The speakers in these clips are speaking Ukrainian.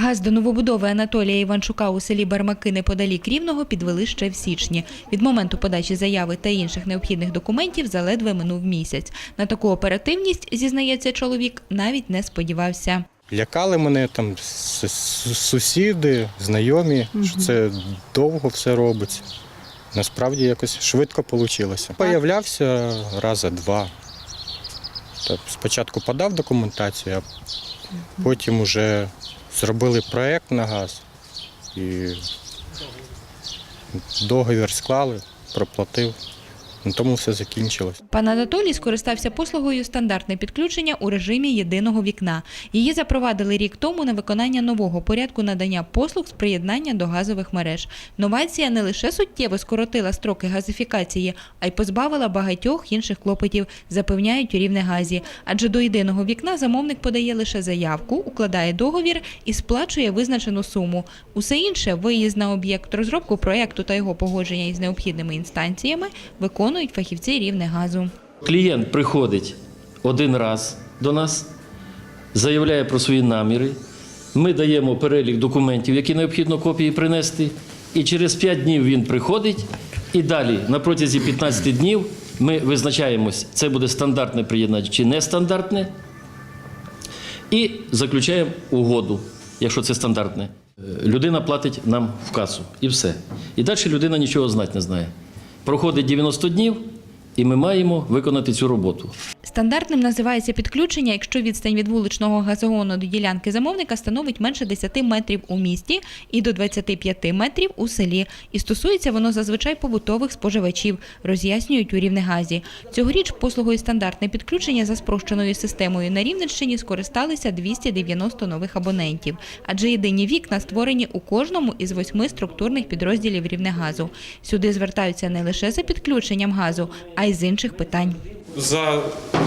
Газ до новобудови Анатолія Іванчука у селі Бармаки неподалік Рівного підвели ще в січні. Від моменту подачі заяви та інших необхідних документів заледве минув місяць. На таку оперативність, зізнається чоловік, навіть не сподівався. Лякали мене там сусіди, знайомі, що це довго все робиться. Насправді якось швидко вийшло. Появлявся раза два. Та спочатку подав документацію, а потім вже зробили проєкт на газ і договір склали, проплатив. На тому все закінчилось. Пан Анатолій скористався послугою стандартне підключення у режимі єдиного вікна. Її запровадили рік тому на виконання нового порядку надання послуг з приєднання до газових мереж. Новація не лише суттєво скоротила строки газифікації, а й позбавила багатьох інших клопотів, запевняють у Рівнегазі. Адже до єдиного вікна замовник подає лише заявку, укладає договір і сплачує визначену суму. Усе інше виїзд на об'єкт, розробку проєкту та його погодження із необхідними інстанціями виконують фахівці Рівнегазу. Клієнт приходить один раз до нас, заявляє про свої наміри. Ми даємо перелік документів, які необхідно копії принести. І через 5 днів він приходить. І далі, на протязі 15 днів, ми визначаємось, це буде стандартне приєднання чи нестандартне. І заключаємо угоду, якщо це стандартне. Людина платить нам в касу і все. І далі людина нічого знати не знає. Проходить 90 днів, і ми маємо виконати цю роботу. Стандартним називається підключення, якщо відстань від вуличного газогону до ділянки замовника становить менше 10 метрів у місті і до 25 метрів у селі. І стосується воно зазвичай побутових споживачів, роз'яснюють у Рівнегазі. Цьогоріч послугою стандартне підключення за спрощеною системою на Рівненщині скористалися 290 нових абонентів, адже єдині вікна створені у кожному із восьми структурних підрозділів Рівнегазу. Сюди звертаються не лише за підключенням газу, а й з інших питань. За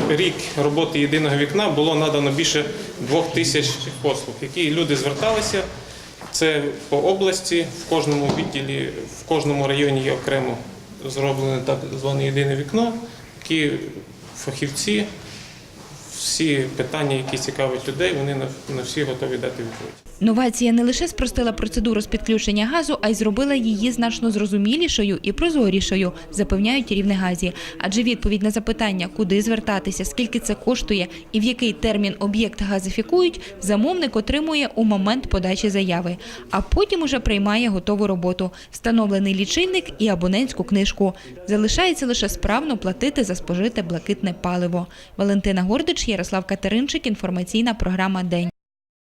рік роботи єдиного вікна було надано більше двох тисяч послуг, які люди зверталися. Це по області, в кожному відділі, в кожному районі є окремо зроблене так зване єдине вікно, які фахівці, всі питання, які цікавлять людей, вони на, всі готові дати відповідь. Новація не лише спростила процедуру з підключення газу, а й зробила її значно зрозумілішою і прозорішою, запевняють у Рівнегазі. Адже відповідь на запитання, куди звертатися, скільки це коштує і в який термін об'єкт газифікують, замовник отримує у момент подачі заяви, а потім уже приймає готову роботу, встановлений лічильник і абонентську книжку. Залишається лише справно платити за спожите блакитне паливо. Валентина Гордич, Ярослав Катеринчик. Інформаційна програма День.